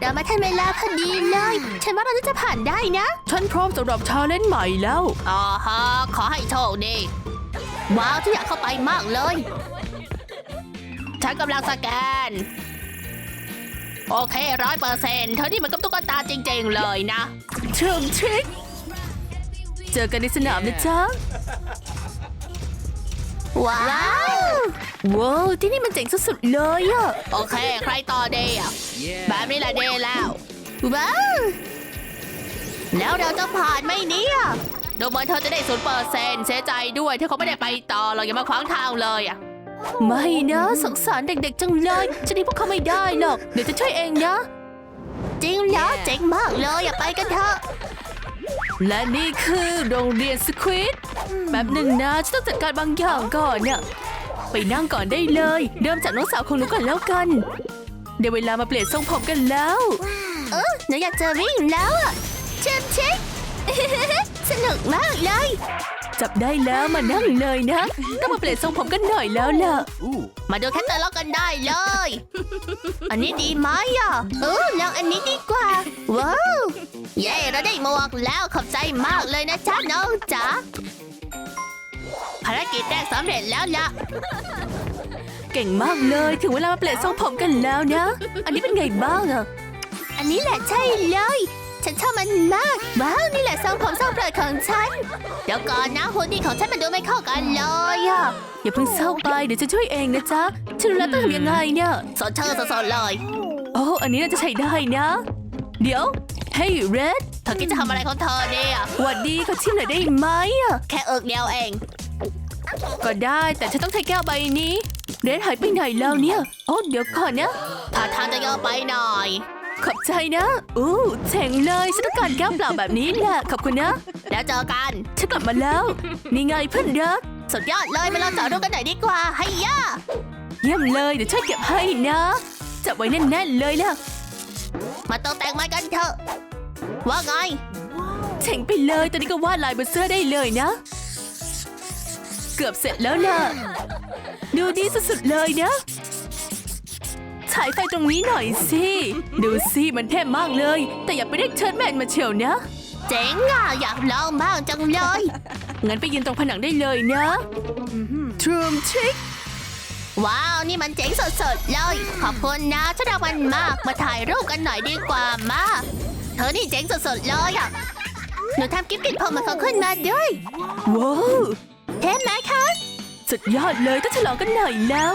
เรามาทันเวลาพอดีเลย ฉันว่าเราน่าจะผ่านได้นะ ฉันพร้อมสำหรับชาเลนจ์ใหม่แล้วอ๋อฮะขอให้โชคดี ว้าวที่อยากเข้าไปมากเลย ฉันกำลังสแกน โอเคร้อยเปอร์เซ็นต์เธอนี่มันกับตุ๊กตาจริงๆเลยนะ เชิงชิกเจอกันในสนามนะจ๊ะ ว้าว ว้าวที่นี่มันเจ๋งสุดๆเลยอะโอเค ใครต่อเดย์อะแบบนี้แหละเดย์แล้วว้าวแล้วเราจะผ่านไหมเนี่ยดูเหมือนเธอจะได้ศูนย์เปอร์เซ็นต์เสียใจด้วยที่เขาไม่ได้ไปต่อเราอย่ามาขวางทางเลยอะไม่นะสงสารเด็กๆจังเลยฉันนี่พวกเขาไม่ได้หรอกเดี๋ยวจะช่วยเองนะ จริงเหรอเจ๋งมากเลยอย่าไปกันเถอะและนี่คือโรงเรียนสควิดแบบหนึ่งนะฉันต้องจัดการบางอย่างก่อนเนี่ย ไปนั่งก่อนได้เลย เริ่มจากน้องสาวของหนูก่อนแล้วกัน เดี๋ยวเวลามาเปลี่ยนทรงผมกันแล้วเออหนูอยากเจะวิ่งแล้วอะเชิมเช็คสนุกมากเลย จับได้แล้วมานั่งเลยนะต้องมาเปลี่ยนทรงผมกันหน่อยแล้วล่ะมาดูแคตตาล็อกกันได้เลย อันนี้ดีไหมอะเออลองอันนี้ดีกว่า ว้าว เย้ เราได้หมวกแล้วขอบใจมากเลยนะจ๊ะน้องจ๋าารกิจแรกสำเร็จแล้วล่ะ เก่งมากเลยถึงเวลามาเปลี่ยนทรงผมกันแล้วนะ อันนี้เป็นไงบ้างอะอันนี้แหละใช่เลย ฉันชอบมันมาก ว้าวนี่แหละทรงผมทรงโปรดของฉัน เดี๋ยวก่อนนะหุ่นนี่ของฉันมันดูไม่เข้ากันเลยอะอย่าเพิ่งเศร้าไปเดี๋ยวจะช่วยเองนะจ๊ะฉันรู้แล้วต้องทำยังไงเนี่ยสดเชอสดๆเลยโอ้อันนี้น่าจะใช้ได้นะ เดี๋ยวเฮ้ยเรดเธอคิดจะทำอะไรของเธอเนี่ยหวัดดีเขาชิมหน่อยได้ไหมอะแค่เอิกเดียวเอง ก็ได้แต่ฉันต้องใช้แก้วใบนี้ เรดหายไปไหนแล้วเนี่ย โอ้เดี๋ยวก่อนนะถ้าทางจะเยอะไปหน่อย ขอบใจนะ อู้เจ๋งเลยฉันต้องการแก้วเปล่าแบบนี้แหละขอบคุณนะ แล้วเจอกันฉันกลับมาแล้ว นี่ไงเพื่อนรักสุดยอดเลยมาลองจอดดูกันหน่อยดีกว่าให้ย่าเยี่ยมเลยเดี๋ยวช่วยเก็บให้นะจับไว้แน่นๆเลยล่ะมาตกแต่งมันกันเถอะ ว่าไงเจ๋งไปเลยตอนนี้ก็วาดลายบนเสื้อได้เลยนะเกือบเสร็จแล้วล่ะ ดูดีสุดๆเลยนะฉายไฟตรงนี้หน่อยสิ ดูสิมันเท่มากเลย แต่อย่าไปเรียกเชิร์ตแมนมาเชียวนะ เจ๋งอะ อยากลองบ้างจังเลย งั้นไปยืนตรงผนังได้เลยนะทรูมชิกว้าว นี่มันเจ๋งสดๆเลย ขอบคุณนะฉันรักมันมาก มาถ่ายรูปกันหน่อยดีกว่ามา เธอนี่เจ๋งสดๆเลยอะ หนูทำกิ๊บกิดผมมันเขาขึ้นมาด้วย ว้าว เท่ไหมคะ สุดยอดเลยต้องฉลองกันหน่อยแล้ว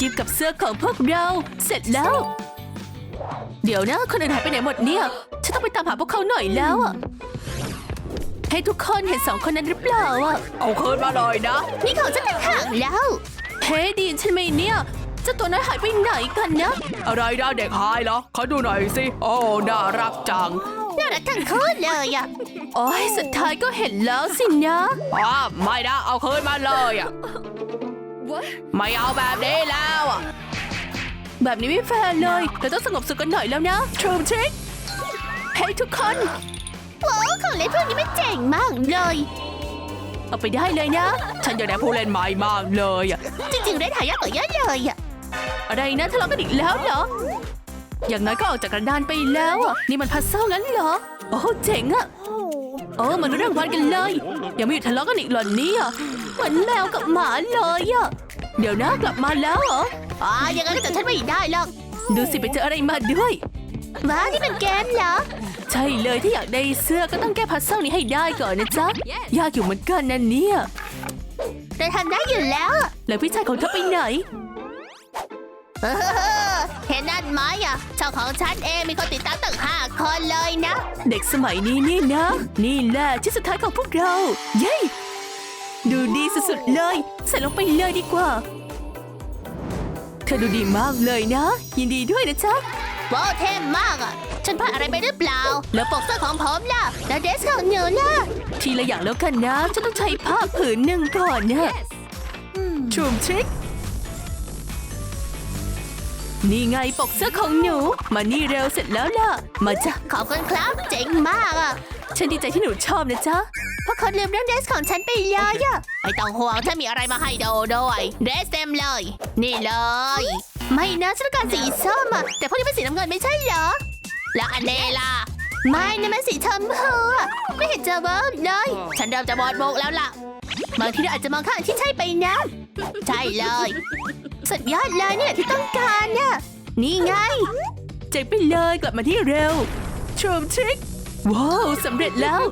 กิฟกับเสื้อของพวกเราเสร็จแล้ว เดี๋ยวนะคนอื่นหายไปไหนหมดเนี่ย ฉันต้องไปตามหาพวกเขาหน่อยแล้วอะให้ทุกคนเห็นสองคนนั้นหรือเปล่าอะเอาคืนมาเลยนะ นี่ของฉันต่างหากแล้ว เฮ้ดีนใช่ไหมเนี่ยเจ้าตัวน้อยหายไปไหนกันนะ อะไรนะเด็กหายเหรอขอดูหน่อยสิ โอ้ น่ารักจัง น่ารักทั้งคู่เลยอะ โอ้ยสุดท้ายก็เห็นแล้วสินะอ้าไม่นะเอาคืนมาเลยอะไม่เอาแบบนี้แล้วอะแบบนี้ไม่แฟร์เลยเราต้องสงบสุขกันหน่อยแล้วนะทรูมชิกเฮ้ทุกคนว้าวของเล่นพวกนี้มันเจ๋งมากเลย เอาไปได้เลยนะ ฉันอยากได้ผู้เล่นใหม่มากเลยอะจริงๆได้ถ่ายยากกว่าเยอะเลยอะอะไรนะทะเลาะกันอีกแล้วเหรออย่างน้อยก็ออกจากกระดานไปแล้วอะนี่มันพัซเซิลงั้นเหรอ โอ้เจ๋งอะ โอ้มันเรื่องวันกันเลยยังไม่หยุดทะเลาะกันอีกเหรอเนี่ยเหมือนแมวกับหมาเลยอะเดี๋ยวนะกลับมาแล้วเหรออ๋ออย่างนั้นก็จับฉันไม่ได้หรอกดูสิไปเจออะไรมาด้วยว้าวนี่เป็นเกมเหรอ ใช่เลยที่อยากได้เสื้อก็ต้องแก้พัซเซิลนี้ให้ได้ก่อนนะจ๊ะ ยากอยู่เหมือนกันนะเนี่ยแต่ทำได้อยู่แล้วอะแล้วพี่ชายของเธอไปไหนเออเห็นนั่นไหมอะช่องของฉันเองมีคนติดตามตั้งห้าคนเลยนะ เด็กสมัยนี้นี่นะ นี่แหละที่สุดท้ายของพวกเรา เย้ ดูดีสุดๆเลย ใส่ลงไปเลยดีกว่า เธอดูดีมากเลยนะ ยินดีด้วยนะจ๊ะว้าวเท่มากอะ ฉันพลาดอะไรไปหรือเปล่า แล้วปกเสื้อของผมล่ะ แล้วเดรสของหนูล่ะ ทีละอย่างแล้วกันนะ ฉันต้องใช้ผ้าผืนหนึ่งก่อนนะชูมทริก นี่ไงปกเสื้อของหนู มานี่เร็วเสร็จแล้วล่ะ มาจ้ะ ขอบคุณครับ เจ๋งมากอะ ฉันดีใจที่หนูชอบนะจ๊ะ เพราะคนลืมเรื่องเดรสของฉันไปเลยอะไม่ต้องห่วงถ้ามีอะไรมาให้ดูด้วยเดรสเต็มเลย นี่เลย ไม่นะฉันต้องการสีส้มอะ แต่พวกนี้เป็นสีน้ำเงินไม่ใช่เหรอ แล้วอันเนล่ะ ไม่นะมันสีชมพูอะไม่เห็นจะเวิร์กเลย ฉันเริ่มจะบอดโบกแล้วล่ะ บางทีเราอาจจะมองข้ามที่ใช่ไปนะ ใช่เลย สุดยอดเลยเนี่ยที่ต้องการน่ะนี่ไง เจ๋งไปเลยกลับมาที่เร็วทรูมทริกว้าวสำเร็จแล้ว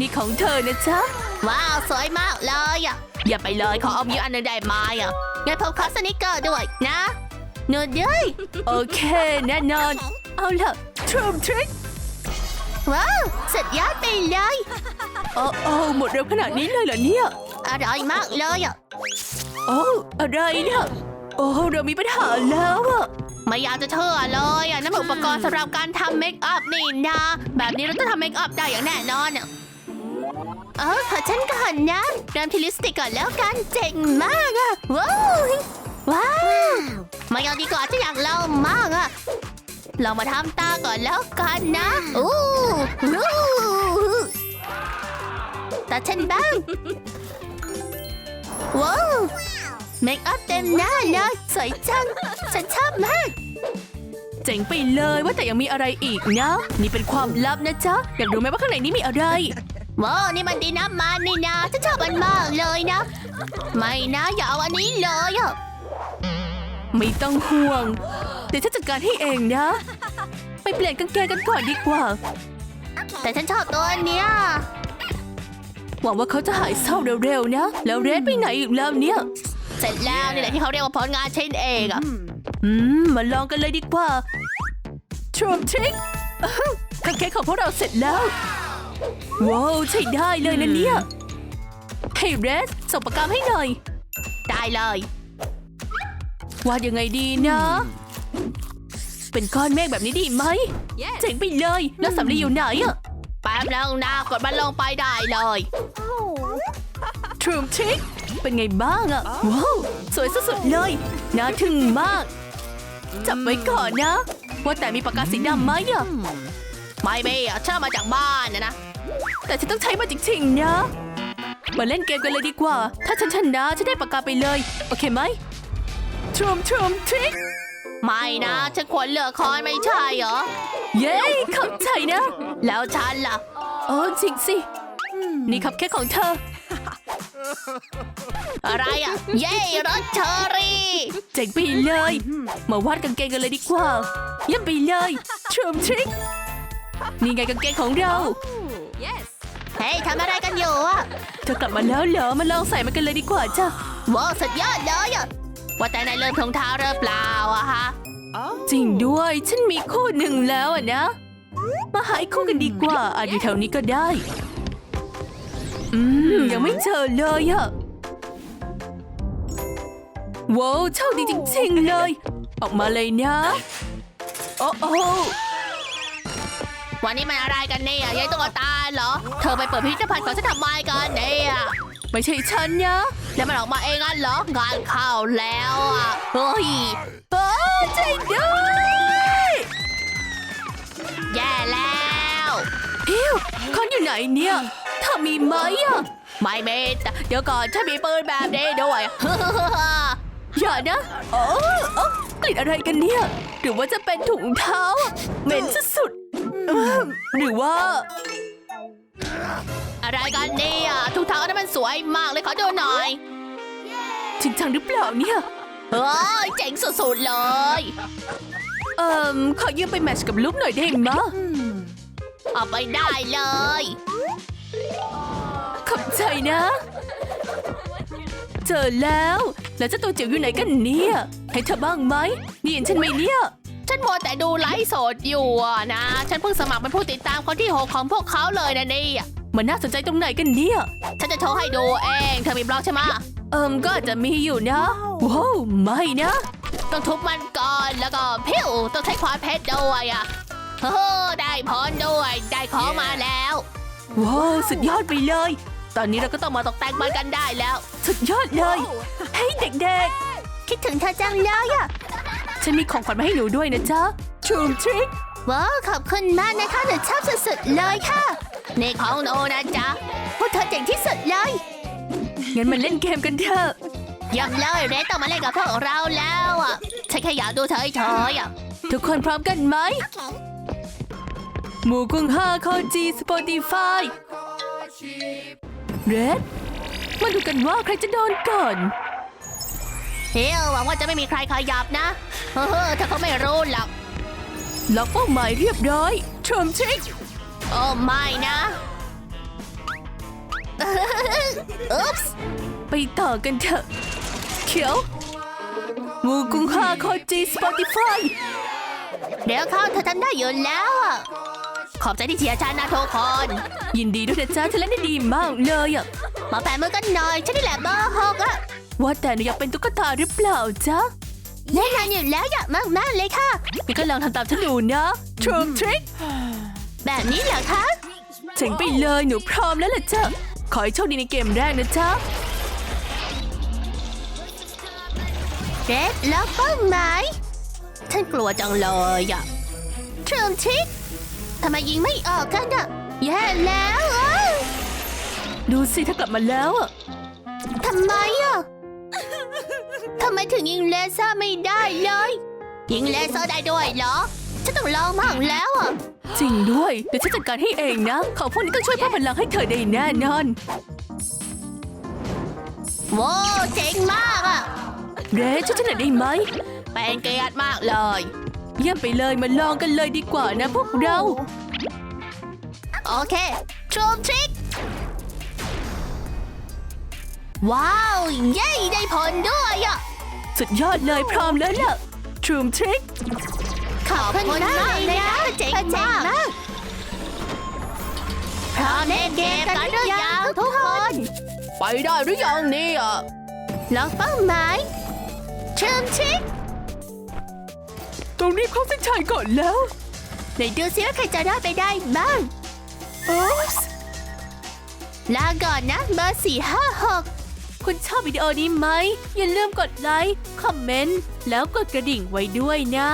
นี่ของเธอนะจ๊ะ ว้าว สวยมากเลยอะอย่าไปเลยขอเอามีอันหนึงได้ไหมอะงั้นผมขอสนิกเกอร์ด้วยนะหนูด้วยโอเค แน่นอน เอาล่ะทรูมทริกว้าวสุดยอดไปเลยโอ้โอ้หมดเร็วขนาดนี้เลยเหรอเนี่ยอร่อยมากเลยอะโอ้อะไรเนี่ยโอ้เรามีปัญหาแล้วอะไม่อยากจะเชื่อเลยอะนั่นเป็นอุปกรณ์สำหรับการทำเมคอัพนี่นะ แบบนี้เราต้องทำเมคอัพได้อย่างแน่นอนอะเออขอฉันก่อนนะเริ่มที่ลิปสติกก่อนแล้วกันเจ๋งมากอะว้าวว้าวไม่เอาดีกว่าฉันอยากลองมากอะเรามาทำตาก่อนแล้วกันนะอู้หูตาฉันบ้างว้าว เมคอัพเต็มหน้าเลยสวยจัง ฉันชอบมาก เจ๋งไปเลยว่าแต่ยังมีอะไรอีกนะ นี่เป็นความลับนะจ๊ะ อยากรู้ไหมว่าข้างในนี้มีอะไรว้าวนี่มันดีน้ำมันนี่นะฉันชอบมันมากเลยนะ ไม่นะอย่าเอาอันนี้เลยอะไม่ต้องห่วง เดี๋ยวฉันจัดการให้เองนะ ไปเปลี่ยนกางเกงกันก่อนดีกว่า แต่ฉันชอบตัวเนี้ยหวังว่าเขาจะหายเศร้าเร็วๆนะ แล้วเรดไปไหนอีกแล้วเนี่ย เสร็จแล้วนี่แหละที่เขาเรียกว่าผลงานชิ้นเองอะอืมมาลองกันเลยดีกว่าทรูมทริกกางเกงของพวกเราเสร็จแล้วว้าวใช่ได้เลยนะเนี่ยให้เรดส่งปากกาให้หน่อย ได้เลยวาดยังไงดีนะ เป็นก้อนเมฆแบบนี้ดีไหม เจ๋งไปเลย แล้วสำลีอยู่ไหนอะแป๊บนึงนะกดมันลงไปได้เลยทรูมทริก เป็นไงบ้างอะว้าว สวยสุดๆเลยน่าทึ่งมาก จับไว้ก่อนนะ ว่าแต่มีปากกาสีดำไหมอะไม่เบ้อะฉันเอามาจากบ้านนะนะ แต่ฉันต้องใช้มันจริงๆนะ มาเล่นเกมกันเลยดีกว่า ถ้าฉันชนะฉันได้ปากกาไปเลย โอเคไหมทรูมทรูมทริกไม่นะฉันควรเลือกคอนไม่ใช่เหรอ เย้เข้าใจนะ แล้วฉันล่ะโอ้จริงสิ นี่คัพเค้กของเธอ อะไรอะเย้รสเชอรี่ เจ๋งไปเลย มาวาดกางเกงกันเลยดีกว่าเยี่ยมไปเลยทรูมทริกนี่ไงกางเกงของเรา เฮ้ยทำอะไรกันอยู่อะเธอกลับมาแล้วเหรอมาลองใส่มันกันเลยดีกว่าจ้ะว้าวสุดยอดเลยอะว่าแต่นายเริ่มรองเท้าหรือเปล่าอะฮะจริงด้วยฉันมีคู่หนึ่งแล้วอะนะ มาหาอีกคู่กันดีกว่าอาจอยู่แถวนี้ก็ได้ อืม ยังไม่เจอเลยอะว้าวโชคดีจริง ๆ เลย ออกมาเลยนะ โอ้โอ้วันนี้มันอะไรกันเนี่ยยายตุ๊กตาเหรอ เธอไปเปิดพิพิธภัณฑ์ของฉันทำไมกันเนี่ยไม่ใช่ฉันนะแล้วมันออกมาเองงั้นเหรองานเข้าแล้วอะเฮ้ยโอ้ใจด้วยแย่แล้วพิวคอนอยู่ไหนเนี่ย เธอมีไหมอะไม่เมตเดี๋ยวก่อนฉันมีปืนแบบนี้ด้วยอย่านะโอ้โอ้กลิ่นอะไรกันเนี่ย หรือว่าจะเป็นถุงเท้า เหม็นสุดๆหรือว่า อะไรกันเนี่ยทุกเท้านั้นมันสวยมากเลยขอดูหน่อย จริงจังหรือเปล่าเนี่ยเฮ้ยเจ๋งสุดๆเลย เอ่มขอยืมไปแมช์กับลูกหน่อยได้ไหมเอาไปได้เลย ขอบใจนะ เจอแล้ว แล้วเจ้าตัวจิ๋วอยู่ไหนกันเนี่ย ให้เธอบ้างไหมนี่เห็นฉันไหมเนี่ย ฉันมัวแต่ดูไลฟ์สดอยู่อะนะ ฉันเพิ่งสมัครเป็นผู้ติดตามคนที่หกของพวกเขาเลยนะนี่มันน่าสนใจตรงไหนกันเนี่ย ฉันจะโชว์ให้ดูเอง เธอมีบล็อกใช่ไหมะเอิมก็อาจจะมีอยู่นะ ว้าวไม่นะ ต้องทุบมันก่อนแล้วก็พิ้วต้องใช้ความเพชรด้วยอะเฮ้อได้พรด้วย ได้ของมาแล้ว ว้าวสุดยอดไปเลย ตอนนี้เราก็ต้องมาตกแต่งมันกันได้แล้ว สุดยอดเลยเฮ้ยเด็กคิดถึงเธอจังเลยอะๆฉันมีของขวัญมาให้หนูด้วยนะจ๊ะทรูมทริกว้าวขอบคุณมากนะคะหนูชอบสุดๆเลยค่ะนี่ของหนูนะจ๊ะพวกเธอเจ๋งที่สุดเลยงั้นมาเล่นเกมกันเถอะเยังเลยเรนต้องมาเล่นกับพวกเราแล้วอะฉันแค่อยากดูเธอเฉยๆอะทุกคนพร้อมกันไหม หมูกุ้งห้าคอจีสปอติฟายเรดมาดูกันว่าใครจะโดนก่อน เฮ้ยหวังว่าจะไม่มีใครขยับนะ เฮ้อถ้าเขาไม่รู้หรอกล็อกเป้าหมายเรียบร้อยทรมทริกโอ้ไม่นะอุ๊ปส์ไปต่อกันเถอะ เขียวหมูกุ้งห้าคอจีสปอติฟายเดี๋ยวเข้าเธอทำได้อยู่แล้วอะ ขอบใจที่เชียร์ฉันนะทุกคน ยินดีด้วยนะจ๊ะเธอเล่นได้ดีมากเลยอะมาแปะมือกันหน่อย ฉันนี่แหละเบอร์หกอะว่าแต่หนูอยากเป็นตุ๊กตาหรือเปล่าจ๊ะแน่นอนอยู่แล้วอยากมากมากๆเลยค่ะนี่ก็ลองทำตามฉันดูนะทรมทริกแบบนี้เหรอคะเจ๋งไปเลยหนูพร้อมแล้วล่ะจ๊ะขอให้โชคดีในเกมแรกนะจ๊ะเด็ดแล้วเป้าหมายฉันกลัวจังเลยอะเทรม ทริกทำไมยิงไม่ออกกันอะแย่แล้วอะดูสิถ้ากลับมาแล้วอะทำไมอะทำไมถึงยิงเลเซอร์ไม่ได้เลย ยิงเลเซอร์ได้ด้วยเหรอ ฉันต้องลองมั่งแล้วอะจริงด้วย เดี๋ยวฉันจัดการให้เองนะของพวกนี้ต้องช่วยเพิ่มพลังให้เธอได้แน่นอนว้าวเจ๋งมากอะเรช่วยฉันหน่อยได้ไหม เป็นเกียรติมากเลย เยี่ยมไปเลยมาลองกันเลยดีกว่านะพวกเรา โอเคทรูมทริก ว้าว เย้ได้ผลด้วยอะสุดยอดเลยพร้อมแล้วล่ะทรูมทริก ขอบคุณมากเลยนะเจ๋งมากพร้อมเล่นเกมกันหรือยังทุกคน ไปได้หรือยังเนี่ยล็อกเป้าหมายเชื่อมชิก ตรงนี้เข้าเส้นชัยก่อนแล้ว ไหนดูซิว่าใครจะรอดไปได้บ้างโอ๊สลาก่อนนะเบอร์สี่ห้าหกคุณชอบวิดีโอนี้ไหม อย่าลืมกดไลค์ คอมเมนต์ แล้วกดกระดิ่งไว้ด้วยนะ